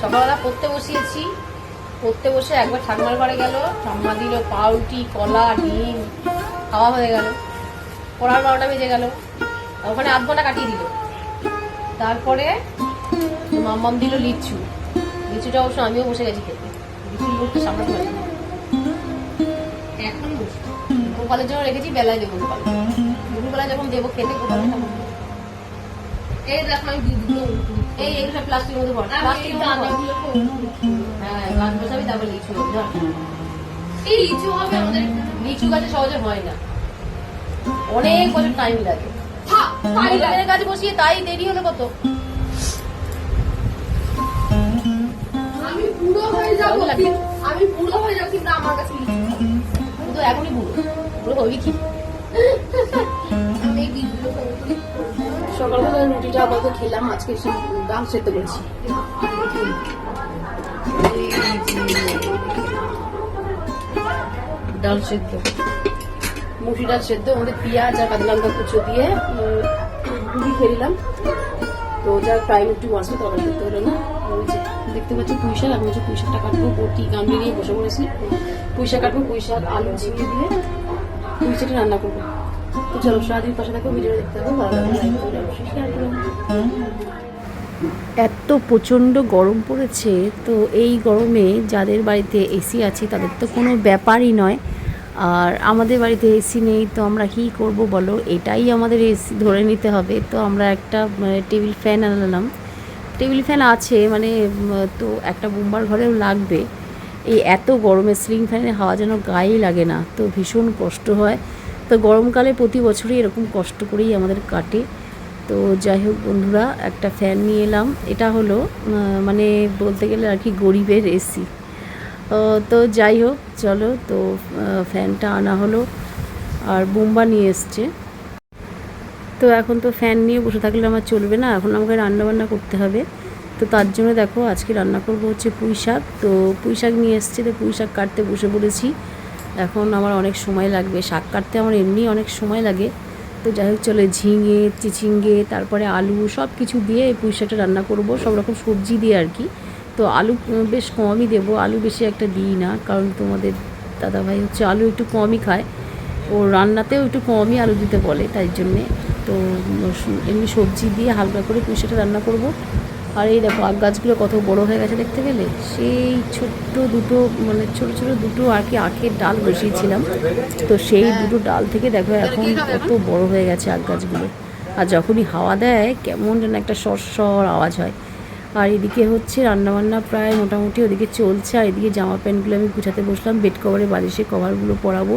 সকালবেলা পড়তে বসিয়েছি। পড়তে বসে একবার ঠাকুমার ঘরে গেল। ঠাম্মা দিল পাউরুটি, কলা, ডিম, খাওয়া হয়ে গেল। পড়ার বারোটা বেজে গেল। ওখানে আধ ঘণ্টা কাটিয়ে দিল। তারপরে মাম্মাম দিল লিচু। লিচুটা অবশ্য আমিও বসে গেছি খেতে। লিচুর লোকটা সামলাতে পারি এখন গোপালের জন্য রেখেছি, বেলায় দেবো গোপাল দুপুরবেলায় যখন দেবো খেতে গোপাল এই দেখো আমি দিয়ে দিল এই এগুলো প্লাস্টিকের মধ্যে ভর। প্লাস্টিকের মধ্যে হ্যাঁ গাছ বসাবি তারপর লিচু এই লিচু হবে আমাদের লিচু গাছে সহজে হয় না। অনেক বছর টাইম লাগে। বসিয়ে তাই দেরি হলো কত? আমি বুড়ো হয়ে যাব আমি বুড়ো হয়ে যাব কিন্তু আমার কাছে লিচু তো এখনই বুড়ো। বুড়ো হবি কি? সকালবেলা রুটিটা আপাতত খেলাম আজকে ডাল সেদ্ধ করেছি। ডাল সেদ্ধ। মুসি ডাল সেদ্ধ আমাদের পেঁয়াজ আর কাঁচা লঙ্কা কুচো দিয়ে রুটি খেয়ে নিলাম তো যা টাইম একটু বাঁচবে তরকারি করতে হলো না। দেখতে পাচ্ছি পুঁই শাক আমি হচ্ছে পুঁই শাকটা কাটবো বটি গামলি নিয়ে বসে পড়েছি। পুঁই শাক কাটবো পুঁই শাক আলু ঝিঙে দিয়ে পুঁই শাকটা রান্না করব। এত প্রচণ্ড গরম পড়েছে, তো এই গরমে যাদের বাড়িতে এসি আছে, তাদের তো কোনো ব্যাপারই নয়। আর আমাদের বাড়িতে এসি নেই, তো আমরা কী করব বলো? এটাই আমাদের এসি ধরে নিতে হবে। তো আমরা একটা টেবিল ফ্যান আনলাম। টেবিল ফ্যান আছে মানে তো একটা বুম্বার ঘরেও লাগবে। এই এত গরমে সিলিং ফ্যানের হাওয়া যেন গায়েই লাগে না, তো ভীষণ কষ্ট হয়। তো গরমকালে প্রতি বছরই এরকম কষ্ট করেই আমাদের কাটে। তো যাই হোক বন্ধুরা, একটা ফ্যান নিয়ে এলাম। এটা হলো মানে বলতে গেলে আর কি গরিবের এসি তো যাই হোক, চলো, তো ফ্যানটা আনা হলো আর বোম্বা নিয়ে এসছে। তো এখন তো ফ্যান নিয়ে বসে থাকলে আমার চলবে না, এখন আমাকে রান্নাবান্না করতে হবে। তো তার জন্য দেখো, আজকে রান্না করব হচ্ছে পুঁই শাক তো পুঁই শাক নিয়ে এসছে, তো পুঁই শাক কাটতে বসে পড়েছি। এখন আমার অনেক সময় লাগবে। শাক কাটতে আমার এমনি অনেক সময় লাগে। তো যাই হোক, চলে ঝিঙে, চিচিঙ্গে, তারপরে আলু সব কিছু দিয়ে এই পুঁই শাকটা রান্না করব। সব রকম সবজি দিয়ে আর কি। তো আলু বেশ কমই দেবো। আলু বেশি একটা দিই না, কারণ তোমাদের দাদাভাই হচ্ছে আলু একটু কমই খায়। ও রান্নাতেও একটু কমই আলু দিতে বলে, তাই জন্যে। তো এমনি সবজি দিয়ে হালকা করে পুঁইশাটা রান্না করব। আর এই দেখো আগ গাছগুলো কত বড় হয়ে গেছে দেখতে গেলে? সেই ছোট্ট দুটো মানে ছোট ছোট দুটো আর কি আখের ডাল বসিয়েছিলাম। তো সেই দুটো ডাল থেকে দেখো এখন কত বড় হয়ে গেছে আগ গাছগুলো। আর যখনই হাওয়া দেয়, কেমন যেন একটা সরসর আওয়াজ হয়। আর এদিকে হচ্ছে রান্নাবান্না প্রায় মোটামুটি ওদিকে চলছে। আর এদিকে জামা প্যান্টগুলো আমি গুছাতে বসলাম। বেড কভারে বালিশে কভারগুলো পরাবো।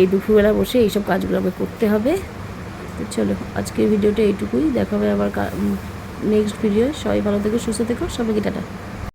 এই দুপুরবেলা বসে এইসব কাজগুলো আমাকে করতে হবে। চলো, আজকের ভিডিওটা এইটুকুই। দেখা হবে আবার নেক্সট ভিডিও সবাই ভালো থেকো সুস্থ থেকো সবাইকে টাটা।